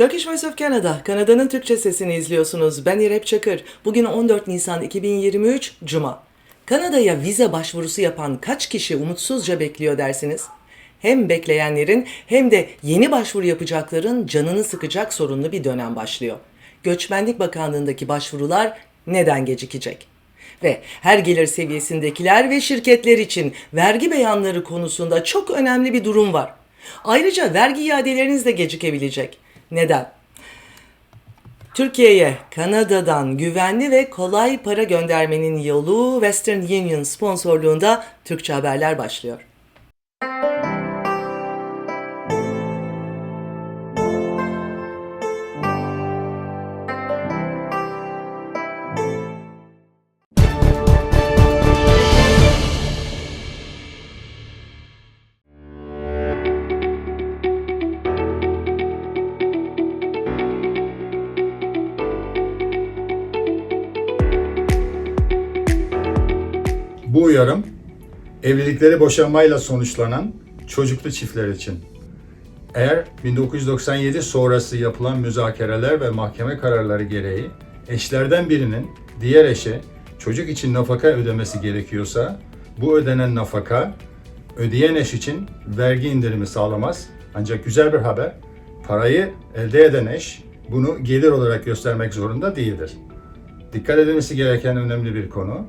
Turkish Voice of Canada, Kanada'nın Türkçe sesini izliyorsunuz. Ben İrep Çakır. Bugün 14 Nisan 2023 Cuma. Kanada'ya vize başvurusu yapan kaç kişi umutsuzca bekliyor dersiniz? Hem bekleyenlerin hem de yeni başvuru yapacakların canını sıkacak sorunlu bir dönem başlıyor. Göçmenlik Bakanlığı'ndaki başvurular neden gecikecek? Ve her gelir seviyesindekiler ve şirketler için vergi beyanları konusunda çok önemli bir durum var. Ayrıca vergi iadeleriniz de gecikebilecek. Neden? Türkiye'ye Kanada'dan güvenli ve kolay para göndermenin yolu Western Union sponsorluğunda Türkçe haberler başlıyor. Uyarım evlilikleri boşanmayla sonuçlanan çocuklu çiftler için. Eğer 1997 sonrası yapılan müzakereler ve mahkeme kararları gereği eşlerden birinin diğer eşe çocuk için nafaka ödemesi gerekiyorsa bu ödenen nafaka ödeyen eş için vergi indirimi sağlamaz. Ancak güzel bir haber, parayı elde eden eş bunu gelir olarak göstermek zorunda değildir. Dikkat edilmesi gereken önemli bir konu.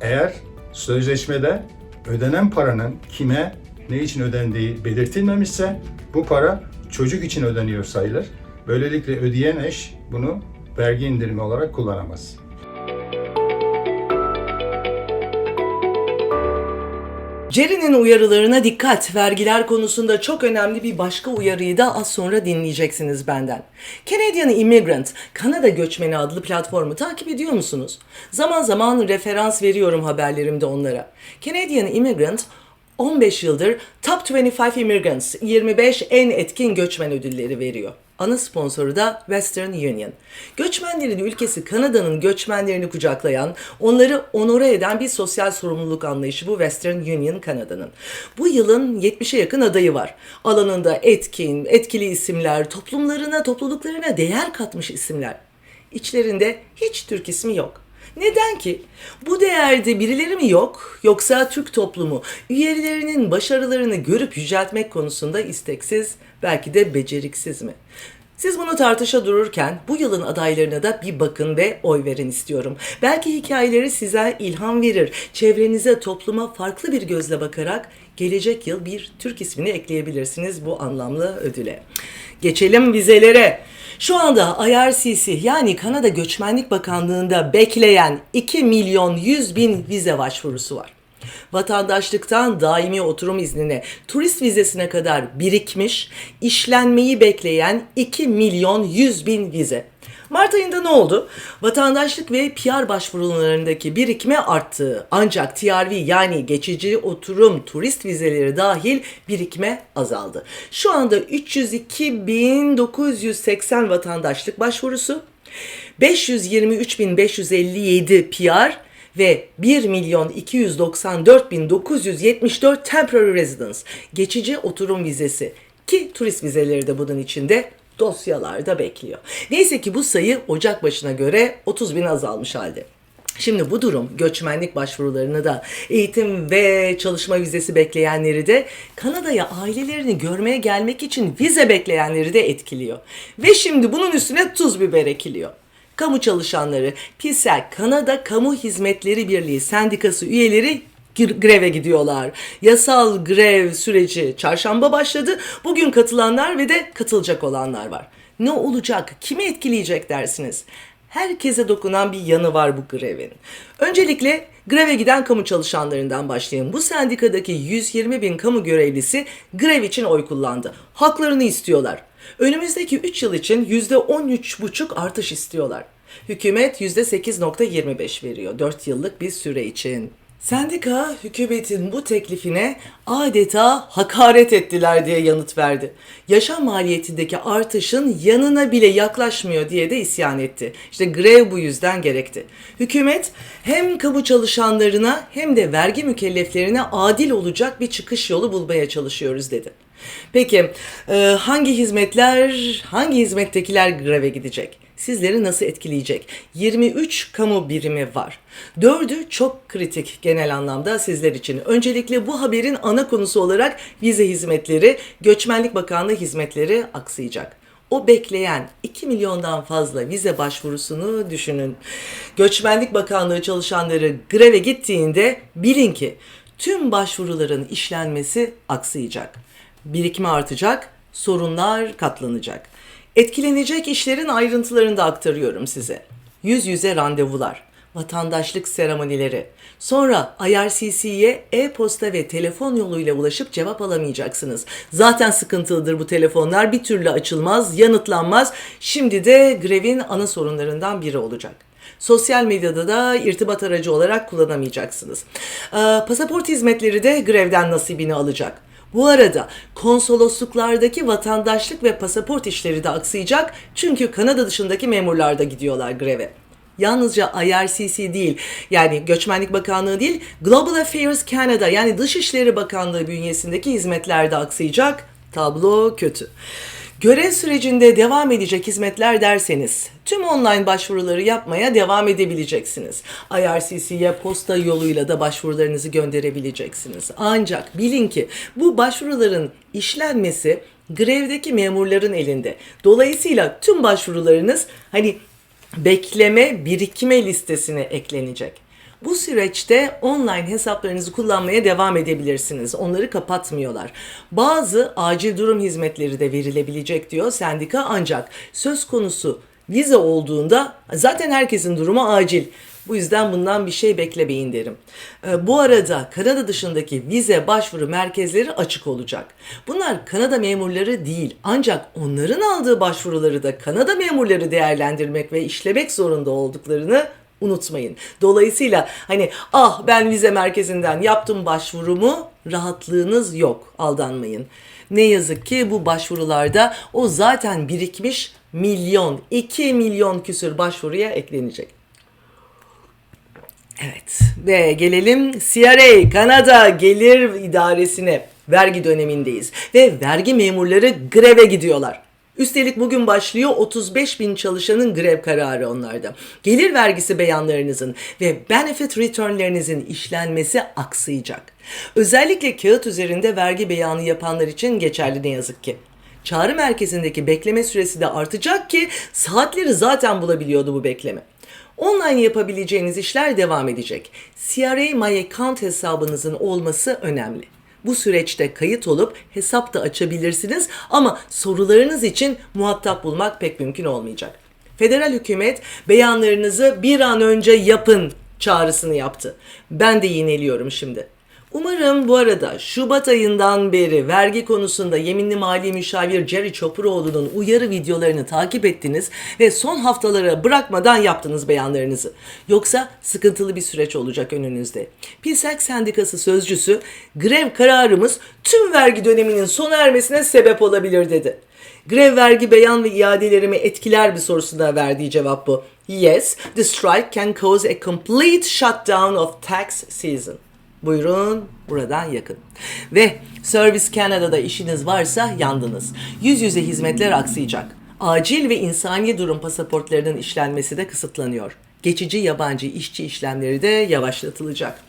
Eğer sözleşmede ödenen paranın kime, ne için ödendiği belirtilmemişse bu para çocuk için ödeniyor sayılır. Böylelikle ödeyen eş bunu vergi indirimi olarak kullanamaz. Jerry'nin uyarılarına dikkat. Vergiler konusunda çok önemli bir başka uyarıyı da az sonra dinleyeceksiniz benden. Canadian Immigrant, Kanada Göçmeni adlı platformu takip ediyor musunuz? Zaman zaman referans veriyorum haberlerimde onlara. Canadian Immigrant 15 yıldır Top 25 Immigrants, 25 en etkin göçmen ödülleri veriyor. Ana sponsoru da Western Union. Göçmenlerin ülkesi Kanada'nın göçmenlerini kucaklayan, onları onore eden bir sosyal sorumluluk anlayışı bu Western Union Kanada'nın. Bu yılın 70'e yakın adayı var. Alanında etkin, etkili isimler, toplumlarına, topluluklarına değer katmış isimler. İçlerinde hiç Türk ismi yok. Neden ki? Bu değerde birileri mi yok yoksa Türk toplumu üyelerinin başarılarını görüp yüceltmek konusunda isteksiz belki de beceriksiz mi? Siz bunu tartışa dururken bu yılın adaylarına da bir bakın ve oy verin istiyorum. Belki hikayeleri size ilham verir. Çevrenize, topluma farklı bir gözle bakarak gelecek yıl bir Türk ismini ekleyebilirsiniz bu anlamlı ödüle. Geçelim vizelere. Şu anda IRCC yani Kanada Göçmenlik Bakanlığı'nda bekleyen 2 milyon 100 bin vize başvurusu var. Vatandaşlıktan daimi oturum iznine, turist vizesine kadar birikmiş, işlenmeyi bekleyen 2 milyon 100 bin vize. Mart ayında ne oldu? Vatandaşlık ve PR başvurularındaki birikme arttı. Ancak TRV yani geçici oturum turist vizeleri dahil birikme azaldı. Şu anda 302.980 vatandaşlık başvurusu, 523.557 PR ve 1 milyon 294 bin 974 temporary residence geçici oturum vizesi ki turist vizeleri de bunun içinde dosyalarda bekliyor. Neyse ki bu sayı Ocak başına göre 30 bin azalmış halde. Şimdi bu durum göçmenlik başvurularını da eğitim ve çalışma vizesi bekleyenleri de Kanada'ya ailelerini görmeye gelmek için vize bekleyenleri de etkiliyor. Ve şimdi bunun üstüne tuz biber ekiliyor. Kamu çalışanları, PİSEK, Kanada Kamu Hizmetleri Birliği Sendikası üyeleri gr- greve gidiyorlar. Yasal grev süreci çarşamba başladı. Bugün katılanlar ve de katılacak olanlar var. Ne olacak? Kimi etkileyecek dersiniz? Herkese dokunan bir yanı var bu grevin. Öncelikle greve giden kamu çalışanlarından başlayayım. Bu sendikadaki 120 bin kamu görevlisi grev için oy kullandı. Haklarını istiyorlar. Önümüzdeki 3 yıl için %13,5 artış istiyorlar. Hükümet %8,25 veriyor 4 yıllık bir süre için. Sendika hükümetin bu teklifine adeta hakaret ettiler diye yanıt verdi. Yaşam maliyetindeki artışın yanına bile yaklaşmıyor diye de isyan etti. İşte grev bu yüzden gerekti. Hükümet hem kamu çalışanlarına hem de vergi mükelleflerine adil olacak bir çıkış yolu bulmaya çalışıyoruz dedi. Peki e, hangi hizmetler, hangi hizmettekiler greve gidecek? Sizleri nasıl etkileyecek? 23 kamu birimi var. Dördü çok kritik genel anlamda sizler için. Öncelikle bu haberin ana konusu olarak vize hizmetleri, Göçmenlik Bakanlığı hizmetleri aksayacak. O bekleyen 2 milyondan fazla vize başvurusunu düşünün. Göçmenlik Bakanlığı çalışanları greve gittiğinde bilin ki tüm başvuruların işlenmesi aksayacak. Birikme artacak, sorunlar katlanacak. Etkilenecek işlerin ayrıntılarını da aktarıyorum size. Yüz yüze randevular, vatandaşlık seremonileri. Sonra IRCC'ye e-posta ve telefon yoluyla ulaşıp cevap alamayacaksınız. Zaten sıkıntılıdır bu telefonlar. Bir türlü açılmaz, yanıtlanmaz. Şimdi de grevin ana sorunlarından biri olacak. Sosyal medyada da irtibat aracı olarak kullanamayacaksınız. Ee, pasaport hizmetleri de grevden nasibini alacak. Bu arada konsolosluklardaki vatandaşlık ve pasaport işleri de aksayacak çünkü Kanada dışındaki memurlar da gidiyorlar greve. Yalnızca IRCC değil yani Göçmenlik Bakanlığı değil Global Affairs Canada yani Dışişleri Bakanlığı bünyesindeki hizmetler de aksayacak. Tablo kötü. Görev sürecinde devam edecek hizmetler derseniz tüm online başvuruları yapmaya devam edebileceksiniz. IRCC'ye posta yoluyla da başvurularınızı gönderebileceksiniz. Ancak bilin ki bu başvuruların işlenmesi grevdeki memurların elinde. Dolayısıyla tüm başvurularınız hani bekleme birikme listesine eklenecek. Bu süreçte online hesaplarınızı kullanmaya devam edebilirsiniz. Onları kapatmıyorlar. Bazı acil durum hizmetleri de verilebilecek diyor sendika ancak söz konusu vize olduğunda zaten herkesin durumu acil. Bu yüzden bundan bir şey beklemeyin derim. Ee, Bu arada Kanada dışındaki vize başvuru merkezleri açık olacak. Bunlar Kanada memurları değil ancak onların aldığı başvuruları da Kanada memurları değerlendirmek ve işlemek zorunda olduklarını unutmayın. Dolayısıyla hani ah ben vize merkezinden yaptım başvurumu rahatlığınız yok aldanmayın. Ne yazık ki bu başvurularda o zaten birikmiş milyon 2 milyon küsür başvuruya eklenecek. Evet ve gelelim CRA Kanada Gelir İdaresi'ne vergi dönemindeyiz ve vergi memurları greve gidiyorlar. Üstelik bugün başlıyor 35 bin çalışanın grev kararı onlarda. Gelir vergisi beyanlarınızın ve benefit returnlerinizin işlenmesi aksayacak. Özellikle kağıt üzerinde vergi beyanı yapanlar için geçerli ne yazık ki. Çağrı merkezindeki bekleme süresi de artacak ki saatleri zaten bulabiliyordu bu bekleme. Online yapabileceğiniz işler devam edecek. CRA My Account hesabınızın olması önemli. Bu süreçte kayıt olup hesap da açabilirsiniz ama sorularınız için muhatap bulmak pek mümkün olmayacak. Federal hükümet beyanlarınızı bir an önce yapın çağrısını yaptı. Ben de yineliyorum şimdi. Umarım bu arada Şubat ayından beri vergi konusunda yeminli mali müşavir Jerry Çopuroğlu'nun uyarı videolarını takip ettiniz ve son haftalara bırakmadan yaptınız beyanlarınızı. Yoksa sıkıntılı bir süreç olacak önünüzde. PİSAK Sendikası sözcüsü grev kararımız tüm vergi döneminin sona ermesine sebep olabilir dedi. Grev vergi beyan ve iadelerimi etkiler bir sorusuna verdiği cevap bu. Yes, the strike can cause a complete shutdown of tax season. Buyurun buradan yakın. Ve Service Canada'da işiniz varsa yandınız. Yüz yüze hizmetler aksayacak. Acil ve insani durum pasaportlarının işlenmesi de kısıtlanıyor. Geçici yabancı işçi işlemleri de yavaşlatılacak.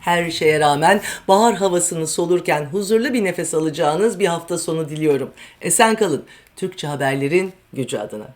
Her şeye rağmen bahar havasını solurken huzurlu bir nefes alacağınız bir hafta sonu diliyorum. Esen kalın. Türkçe haberlerin gücü adına.